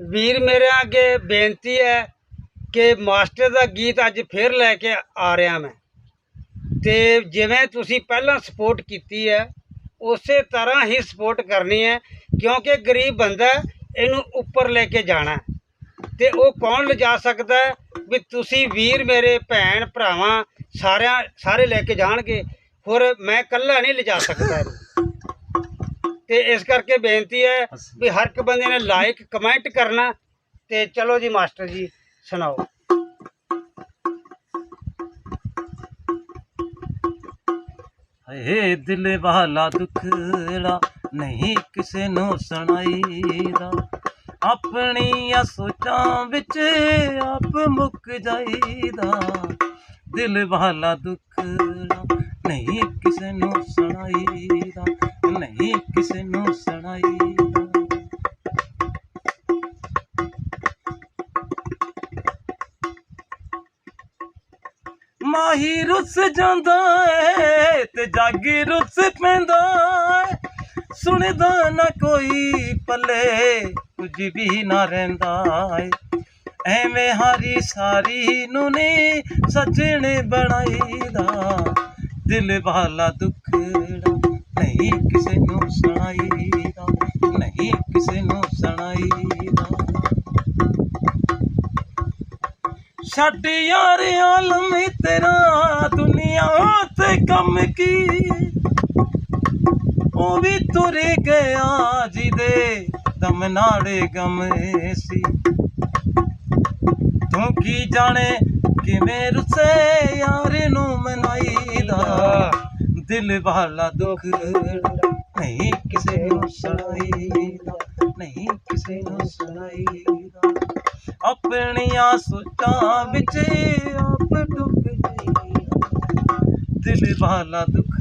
ਵੀਰ ਮੇਰੇ ਅੱਗੇ ਬੇਨਤੀ ਹੈ ਕਿ ਮਾਸਟਰ ਦਾ ਗੀਤ ਅੱਜ ਫੇਰ ਲੈ ਕੇ ਆ ਰਿਹਾ ਮੈਂ ਤੇ ਜਿਵੇਂ ਤੁਸੀਂ ਪਹਿਲਾਂ ਸਪੋਰਟ ਕੀਤੀ ਹੈ, ਉਸੇ ਤਰ੍ਹਾਂ ਹੀ ਸਪੋਰਟ ਕਰਨੀ ਹੈ, ਕਿਉਂਕਿ ਗਰੀਬ ਬੰਦਾ ਇਹਨੂੰ ਉੱਪਰ ਲੈ ਕੇ ਜਾਣਾ ਹੈ। ਤੇ ਉਹ ਕੌਣ ਲਿਜਾ ਸਕਦਾ ਵੀ ਤੁਸੀਂ ਵੀਰ ਮੇਰੇ ਭੈਣ ਭਰਾਵਾਂ ਸਾਰਿਆਂ ਸਾਰੇ ਲੈ ਕੇ ਜਾਣਗੇ, ਹੋਰ ਮੈਂ ਇਕੱਲਾ ਨਹੀਂ ਲਿਜਾ ਸਕਦਾ ਤੇ ਇਸ ਕਰਕੇ ਬੇਨਤੀ ਹੈ ਵੀ ਹਰ ਇੱਕ ਬੰਦੇ ਨੇ ਲਾਈਕ ਕਮੈਂਟ ਕਰਨਾ ਤੇ ਚਲੋ ਜੀ ਮਾਸਟਰ ਜੀ ਸੁਣਾਓ। ਹਏ ਦਿਲ ਵਾਲਾ ਦੁਖੜਾ ਨਹੀਂ ਕਿਸੇ ਨੂੰ ਸੁਣਾਈਦਾ ਆਪਣੀਆਂ ਸੋਚਾਂ ਵਿੱਚ ਆਪ ਮੁੱਕ ਜਾਈਦਾ। ਦਿਲ ਵਾਲਾ ਦੁਖੜਾ ਨਹੀਂ ਕਿਸੇ ਨੂੰ ਸੁਣਾਈਦਾ, ਨਹੀਂ ਕਿਸੇ ਨੂੰ ਸੁਣਾਈਦਾ। ਮਾਹੀ ਰੁੱਸ ਜਾਂਦਾ ਏ ਤੇ ਜਾਗੀ ਰੁੱਸ ਪੈਂਦਾ ਸੁਣਦਾ ਨਾ ਕੋਈ ਪੱਲੇ, ਕੁਝ ਵੀ ਨਾ ਰਹਿੰਦਾ ਏ। ਐਵੇਂ ਹਾਰੀ ਸਾਰੀ ਨੂੰ ਨੀ ਸੱਜਣ ਬਣਾਈਦਾ। ਦਿਲ ਵਾਲਾ ਦੁਖੜਾ। ਨਹੀਂ ਕਿਸੇ ਨੂੰ ਸੁਣਾਈਦਾ, ਨਹੀਂ ਕਿਸੇ ਨੂੰ ਸੁਣਾਈਦਾ। ਛੱਡ ਯਾਰ ਆਲਮ ਤੇਰਾ, ਦੁਨੀਆ ਤੇ ਕੰਮ ਕੀ ਉਹ ਵੀ ਤੁਰ ਗਿਆ ਜਿਹਦੇ ਦਮ ਨਾੜੇ ਗਮ ਸੀ। ਤੂੰ ਕੀ ਜਾਣੇ ਕਿਵੇਂ ਰੁੱਸੇ ਯਾਰ ਨੂੰ ਮਨਾਈ? ਦਿਲ ਵਾਲਾ ਦੁੱਖ ਨਹੀਂ ਕਿਸੇ ਨੂੰ ਸੁਣਾਈਦਾ ਨਹੀਂ ਕਿਸੇ ਨੂੰ ਸੁਣਾਈਦਾ ਆਪਣੀਆਂ ਸੋਚਾਂ ਵਿੱਚ ਆਪ ਡੁੱਬ ਜਾਈਦਾ ਦਿਲ ਵਾਲਾ ਦੁੱਖ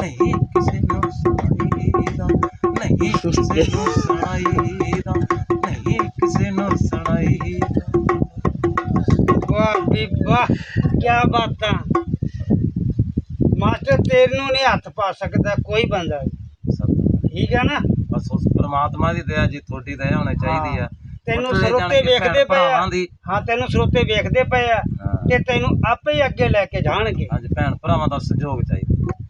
ਨਹੀਂ ਕਿਸੇ ਨੂੰ ਸੁਣਾਈਦਾ ਨਹੀਂ ਕਿਸੇ ਨੂੰ ਸੁਣਾਈਦਾ ਨਹੀਂ ਕਿਸੇ ਨੂੰ ਸੁਣਾਈਦਾ ਵਾਹ ਵੀ ਵਾਹ ਕੀ ਬਾਤਾਂ ਮਾਸਟਰ ਤੇਰੇ ਨੂੰ ਨਹੀਂ ਹੱਥ ਪਾ ਸਕਦਾ ਕੋਈ ਬੰਦਾ ਠੀਕ ਹੈ ਨਾ? ਬਸ ਉਸ ਪ੍ਰਮਾਤਮਾ ਦੀ ਦਇਆ ਜੀ ਤੁਹਾਡੀ ਦਇਆ ਹੋਣੀ ਚਾਹੀਦੀ ਆ। ਤੈਨੂੰ ਸਰੋਤੇ ਵੇਖਦੇ ਪਏ ਆ। ਹਾਂ ਤੈਨੂੰ ਸਰੋਤੇ ਵੇਖਦੇ ਪਏ ਆ ਤੇ ਤੈਨੂੰ ਆਪੇ ਹੀ ਅੱਗੇ ਲੈ ਕੇ ਜਾਣਗੇ। ਅੱਜ ਭੈਣ ਭਰਾਵਾਂ ਦਾ ਸਹਿਯੋਗ ਚਾਹੀਦਾ।